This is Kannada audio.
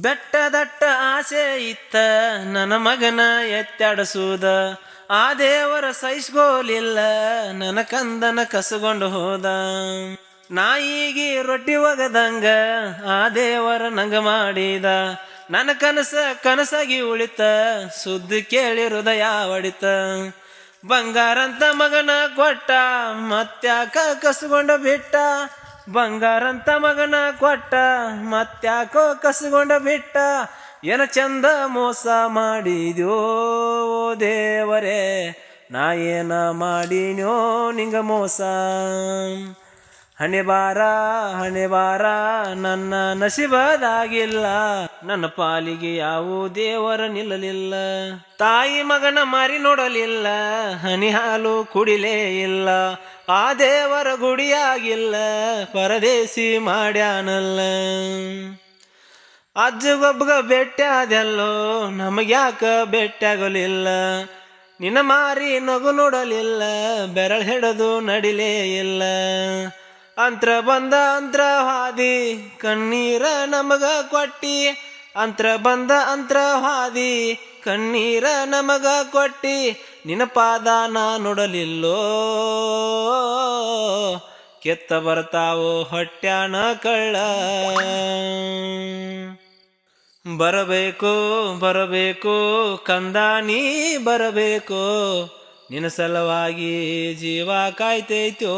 ಬೆಟ್ಟದಟ್ಟ ಆಸೆ ಇತ್ತ ನನ್ನ ಮಗನ ಎತ್ತಾಡಿಸುವುದ ಆ ದೇವರ ಸಹಿಸ್ಕೋಲಿಲ್ಲ ನನ್ನ ಕಂದನ ಕಸಗೊಂಡು ಹೋದ. ನಾಯಿಗೆ ರೊಟ್ಟಿ ಒಗದಂಗ, ಆ ದೇವರ ನಂಗ ಮಾಡಿದ. ನನ್ನ ಕನಸ ಕನಸಾಗಿ ಉಳಿತ, ಸುದ್ದಿ ಕೇಳಿ ಹೃದಯ ಒಡಿತ ಬಂಗಾರಂತ ಮಗನ ಕೊಟ್ಟ, ಮತ್ತ್ಯಾಕ ಕಸಗೊಂಡು ಬಿಟ್ಟ. ಬಂಗಾರಂತ ಮಗನ ಕೊಟ್ಟ, ಮತ್ತ್ಯಾಕೋ ಕಸಗೊಂಡ ಬಿಟ್ಟ ಏನ ಚಂದ ಮೋಸ ಮಾಡಿದ್ಯೋ ದೇವರೇ, ನಾ ಏನ ಮಾಡಿನೋ ನಿಂಗ ಮೋಸ. ಹಣೆಬಾರ ಹಣೆಬಾರ ಹಣೆ ಬಾರ ನನ್ನ ನಸಿಬದಾಗಿಲ್ಲ ನನ್ನ ಪಾಲಿಗೆ ಯಾವ ದೇವರ ನಿಲ್ಲಲಿಲ್ಲ. ತಾಯಿ ಮಗನ ಮಾರಿ ನೋಡಲಿಲ್ಲ, ಹನಿ ಹಾಲು ಕುಡಿಲೇ ಇಲ್ಲ. ಆ ದೇವರ ಗುಡಿಯಾಗಿಲ್ಲ ಪರದೇಸಿ ಮಾಡ್ಯಾನಲ್ಲ. ಅಜ್ಜಗೊಬ್ಬಗ ಭೇಟ್ಯಾದೆಲ್ಲೋ ನಮಗ್ಯಾಕ ಭೇಟ್ಯಾಗಲಿಲ್ಲ ನಿನ್ನ ಮಾರಿ ನಗು ನೋಡಲಿಲ್ಲ, ಬೆರಳು ಹಿಡದು ನಡಿಲೇ ಇಲ್ಲ. ಅಂತ್ರ ಬಂದ ಅಂತ್ರ ಹಾದಿ, ಕಣ್ಣೀರ ನಮಗ ಕೊಟ್ಟಿ ಅಂತ್ರ ಬಂದ ಅಂತ್ರ ಹಾದಿ, ಕಣ್ಣೀರ ನಮಗ ಕೊಟ್ಟಿ, ನಿನ್ನ ಪಾದ ನಾ ನೋಡಲಿಲ್ಲೋ. ಕೆತ್ತ ಬರ್ತಾವೋ ಹೊಟ್ಯಾನ ಕಳ್ಳ. ಬರಬೇಕು ಬರಬೇಕು, ಕಂದಾನಿ ಬರಬೇಕು, ನಿನ್ನ ಸಲುವಾಗಿ ಜೀವ ಕಾಯ್ತೈತೋ.